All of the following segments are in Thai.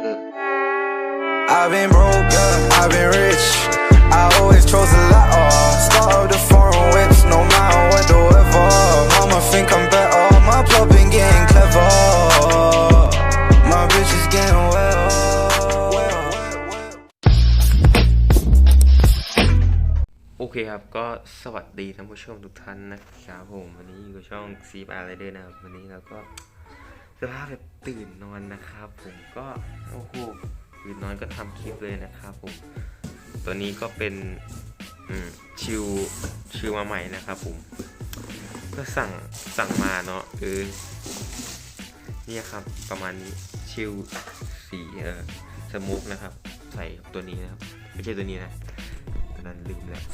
I've been broke, yeah, I've been rich. I always chose a lot, oh. Start of the foreign whips, no matter what the weather. Mama think I'm better, my plug been getting clever. My bitch is getting well. well, well, well. โอเคครับ ก็สวัสดีท่านผู้ชมทุกท่านนะครับผม วันนี้อยู่กับช่องซีบาร์ไรเดอร์นะครับ วันนี้เราก็ สภาพแบบตื่นนอนนะครับ ผมก็โอ้โหตื่นนอนก็ทำคลิปเลยนะครับผมตัวนี้ก็เป็นชิวชิวมาใหม่นะครับผมก็สั่งสั่งมาเนาะเออเนี่ยครับประมาณนี้ชิวสีเออสมุกนะครับ ใส่ตัวนี้นะครับ ไม่ใช่ตัวนี้นะตอนนั้นลืมแล้ว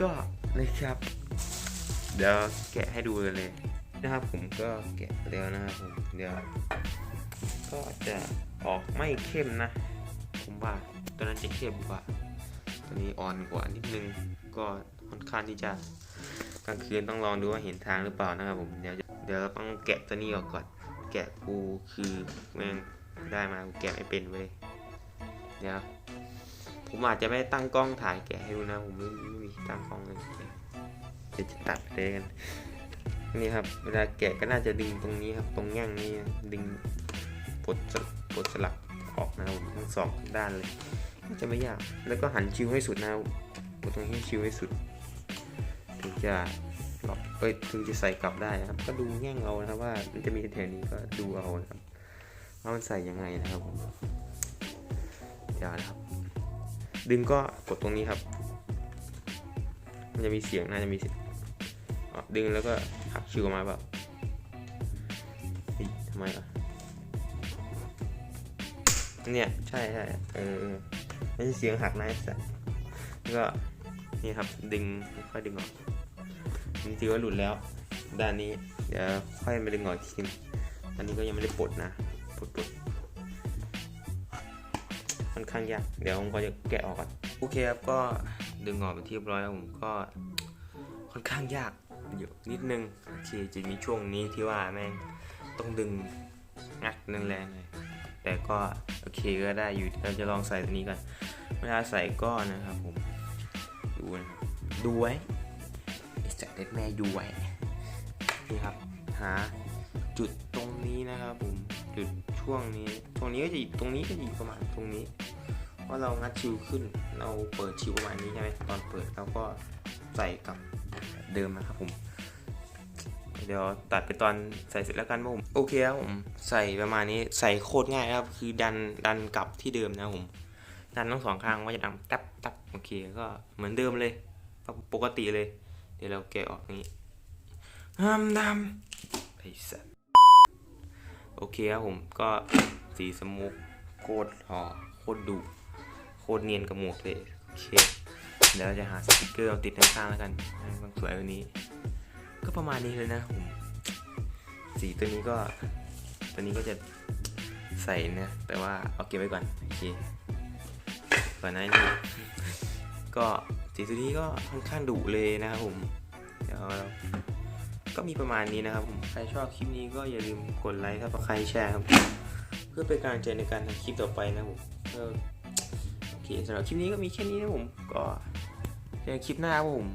ก็นะครับ เดี๋ยวแกะให้ดูกันเลย นะครับผมก็แกะแล้วนะครับผมเดี๋ยวก็จะออกไม่เข้มนะ ผมว่าตัวนั้นจะเข้มกว่า ตัวนี้อ่อนกว่านิดนึง ก็ค่อนข้างที่จะกลางคืนต้องลองดูว่าเห็นทางหรือเปล่านะครับผมเดี๋ยวเดี๋ยวเราต้องแกะตัวนี้ออกก่อน แกะกูคือแม่งได้มากูแกะไม่เป็นเว้ยเดี๋ยวผมอาจจะไม่ตั้งกล้องถ่ายแกะให้ดูนะ ผมไม่ไม่มีตั้งกล้องเลยเดี๋ยวจะตัดเลยกัน นี่ครับ เวลาแกะก็น่าจะดึงตรงนี้ครับ ตรงแง่งนี้ดึงปลดสลักปลดสลักออกนะครับทั้งสองด้านเลยจะไม่ยาก แล้วก็หันชิวให้สุดนะครับปลดตรงนี้ชิวให้สุด ถึงจะหลอกเอ้ยถึงจะใส่กลับได้นะครับ ก็ดูแง่งเอานะครับว่ามันจะมีแถวนี้ก็ดูเอานะครับว่ามันใส่ยังไงนะครับผมเดี๋ยวนะครับ ดึงก็กดตรงนี้ครับ มันจะมีเสียงน่าจะมีเสียงดึงแล้วก็ห ชิวออกมาแบบทำไมล่ะเนี่ยใช่ใช่เออไม่ใช่เสียงหักนะสัก็นี่ครับดึงค่อยดึงออกนี่ถือว่าหลุดแล้ว ด้านนี้เดี๋ยวค่อยมาดึงออกอีกทีนอันนี้ก็ยังไม่ได้ปลดนะปลดปลดค่อนข้างยากเดี๋ยวผมก็จะแกะออกก่อนโอเคครับก็ดึงออกเป็นที่เรียบร้อยแล้วผมก็ค่อนข้างยาก อยู่นิดนึงโอเคจะมีช่วงนี้ที่ว่าแม่งต้องดึงงัดแรงเลยแต่ก็โอเคก็ได้อยู่เราจะลองใส่ตัวนี้กันเวลาใส่ก็นะครับผมดูนะครับดูไว้จัดเด็ดแม่ดูไว้นี่ครับหาจุดตรงนี้นะครับผมจุดช่วงนี้ ตรงนี้ก็จะอยู่ตรงนี้ก็จะอยู่ประมาณตรงนี้เพราเรางัดชิวขึ้นเราเปิดชิวประมาณนี้ใช่ไหมตอนเปิดเราก็ ใส่กลับเดิมนะครับผม เดี๋ยวตัดไปตอนใส่เสร็จแล้วกันผมโอเคครับผมใส่ประมาณนี้ใส่โคตรง่ายครับ คือดันดันกลับที่เดิมนะผมดันทั้งสองข้างว่าจะดังตับตับโอเคก็เหมือนเดิมเลยปกติเลย เดี๋ยวเราแกะออกนี้ห้ามดำไอ้สัสโอเคครับผมก็สีสมุกโคตรหอโคตรดุโคตรเนียนกับหมวกเลยโอเค เดี๋ยวเราจะหาสติกเกอร์มาติดข้างๆแล้วกันมันสวยกว่านี้ ก็ประมาณนี้เลยนะผมสีตัวนี้ก็ตัวนี้ก็จะใส่นะแต่ว่าเอาเก็บไว้ก่อนโอเคก่อนหน้านี้ก็สีตัวนี้ก็ค่อนข้างดุเลยนะครับผมเดี๋ยวก็มีประมาณนี้นะครับผมใครชอบคลิปนี้ก็อย่าลืมกดไลค์ถ้าใครแชร์ครับ เพื่อเป็นกำลังใจในการทำคลิปต่อไปนะผมโอเคสำหรับคลิปนี้ก็มีแค่นี้นะผมก็ เจอกันคลิปหน้าครับผม